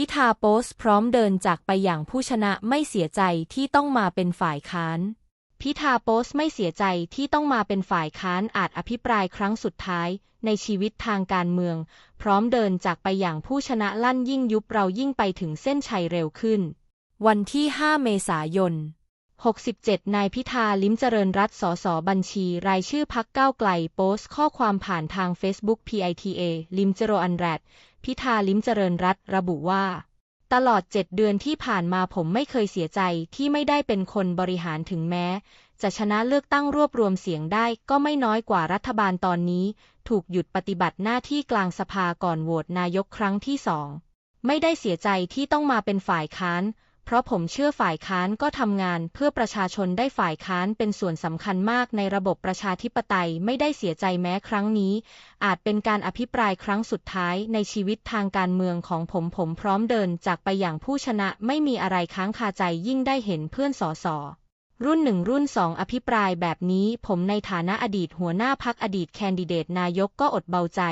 พิธาโพสต์พร้อมเดินจากไปอย่างผู้ชนะไม่เสียใจที่ต้องมาเป็นฝ่ายค้าน พิธาโพสต์ไม่เสียใจที่ต้องมาเป็นฝ่ายค้านอาจอภิปรายครั้งสุดท้ายในชีวิตทางการเมือง พร้อมเดินจากไปอย่างผู้ชนะลั่นยิ่งยุบเรายิ่งไปถึงเส้นชัยเร็วขึ้น วันที่ 5 เมษายน 67 นายพิธาลิ้มเจริญรัตน์สสบัญชี รายชื่อพักก้าวไกลโพสต์ข้อความผ่านทาง Facebook PITA ลิมเจโรอันแรดพิธาลิ้มเจริญรัตระบุว่า ตลอด 7 เดือนที่ผ่านมาผมไม่เคยเสียใจที่ไม่ได้เป็นคนบริหารถึงแม้ จะชนะเลือกตั้งรวบรวมเสียงได้ก็ไม่น้อยกว่ารัฐบาลตอนนี้ ถูกหยุดปฏิบัติหน้าที่กลางสภาก่อนโหวตนายกครั้งที่สองไม่ได้เสียใจที่ต้องมาเป็นฝ่ายค้าน เพราะผมเชื่อฝ่ายค้านก็ทำงานเพื่อประชาชนได้ฝ่ายค้านเป็นส่วนสำคัญมากในระบบประชาธิปไตยไม่ได้เสียใจแม้ครั้งนี้ อาจเป็นการอภิปรายครั้งสุดท้ายในชีวิตทางการเมืองของผมผมพร้อมเดินจากไปอย่างผู้ชนะไม่มีอะไรค้างคาใจยิ่งได้เห็นเพื่อนสอสอรุ่นหนึ่งรุ่นสองอภิปรายแบบนี้ผมในฐานะอดีตหัวหน้าพักอดีตแคนดิเดตนายกก็อดเบาใจ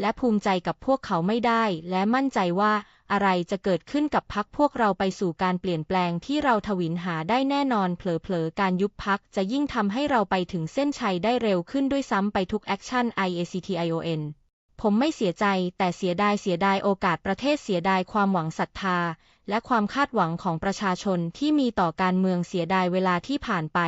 และภูมิใจกับพวกเขาไม่ได้ และมั่นใจว่าอะไรจะเกิดขึ้นกับพักพวกเราไปสู่การเปลี่ยนแปลงที่เราทวินหาได้แน่นอนเผลอๆ การยุบพักจะยิ่งทำให้เราไปถึงเส้นชัยได้เร็วขึ้นด้วยซ้ำไปทุกแอคชั่น IACTION ผมไม่เสียใจ แต่เสียดายเสียดายโอกาสประเทศเสียดายความหวังศรัทธา และความคาดหวังของประชาชนที่มีต่อการเมืองเสียดายเวลาที่ผ่านไป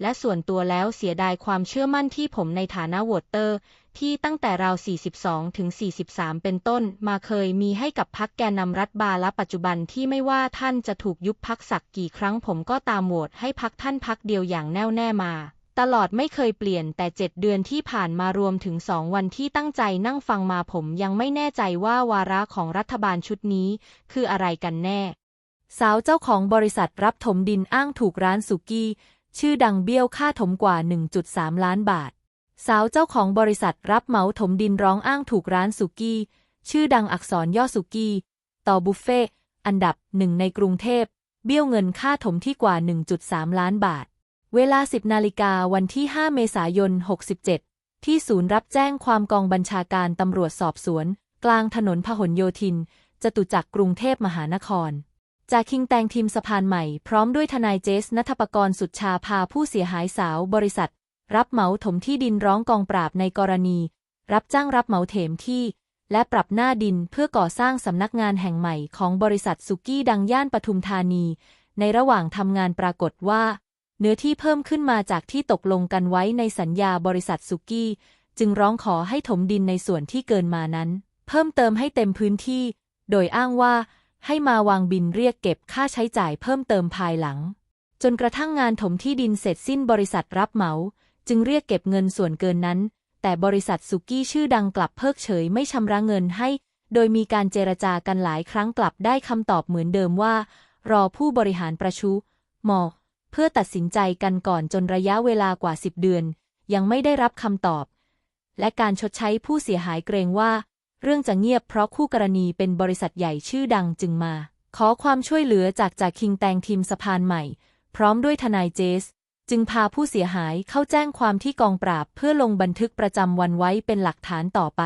และส่วนตัวแล้วเสียดายความเชื่อมั่นที่ผมในฐานะโหวตเตอร์ ที่ตั้งแต่ราว 42 ถึง 43 เป็นต้น มาเคยมีให้กับพักแกนนำรัฐบาลและปัจจุบันที่ไม่ว่าท่านจะถูกยุบพักสักกี่ครั้งผมก็ตามโหวตให้พักท่านพักเดียวอย่างแน่วแน่มาตลอดไม่เคยเปลี่ยนแต่7เดือนที่ผ่านมารวมถึง2วันที่ตั้งใจนั่งฟังมาผมยังไม่แน่ใจว่าวาระของรัฐบาลชุดนี้ คืออะไรกันแน่ สาวเจ้าของบริษัทรับถมดินอ้างถูกร้านสุกี้ ชื่อดังเบี้ยวค่าถมกว่า 1.3 ล้านบาท สาวเจ้าของบริษัทรับเหมาถมดินร้องอ้างถูกร้านสุกี้ ชื่อดังอักษรย่อสุกี้ ต่อบุฟเฟ่อันดับหนึ่งในกรุงเทพ เบี้ยวเงินค่าถมที่กว่า 1.3 ล้านบาท เวลา 10 นาฬิกาวันที่ 5 เมษายน 67 ที่ศูนย์รับแจ้งความกองบัญชาการตำรวจสอบสวน กลางถนนพหลโยธิน จตุจักรกรุงเทพมหานคร จากคิงแตงทีมสะพานใหม่พร้อมด้วยทนายเจสนัทปกรณ์สุดชาพาผู้เสียหายสาวบริษัท รับเหมาถมที่ดินร้องกองปราบในกรณี รับจ้างรับเหมาเถมที่ และปรับหน้าดินเพื่อก่อสร้างสำนักงานแห่งใหม่ของบริษัทสุกี้ดังย่านปทุมธานี ในระหว่างทำงานปรากฏว่า เนื้อที่เพิ่มขึ้นมาจากที่ตกลงกันไว้ในสัญญาบริษัทสุกี้ จึงร้องขอให้ถมดินในส่วนที่เกินมานั้น เพิ่มเติมให้เต็มพื้นที่ โดยอ้างว่า ให้มาวางบินเรียกเก็บค่าใช้จ่ายเพิ่มเติมภายหลัง จนกระทั่งงานถมที่ดินเสร็จสิ้นบริษัทรับเหมา จึงเรียกเก็บเงินส่วนเกินนั้น แต่บริษัทสุกี้ชื่อดังกลับเพิกเฉยไม่ชำระเงินให้ โดยมีการเจรจากันหลายครั้งกลับได้คำตอบเหมือนเดิมว่า รอผู้บริหารประชุมอเพื่อตัดสินใจกันก่อนจนระยะเวลากว่า 10 เดือน ยังไม่ได้รับคำตอบ และการชดใช้ผู้เสียหายเกรงว่า เรื่องจะเงียบเพราะคู่กรณีเป็นบริษัทใหญ่ชื่อดังจึงมา ขอความช่วยเหลือจากจากคิงแตงทีมสะพานใหม่ พร้อมด้วยทนายเจส จึงพาผู้เสียหายเข้าแจ้งความที่กองปราบเพื่อลงบันทึกประจำวันไว้เป็นหลักฐานต่อไป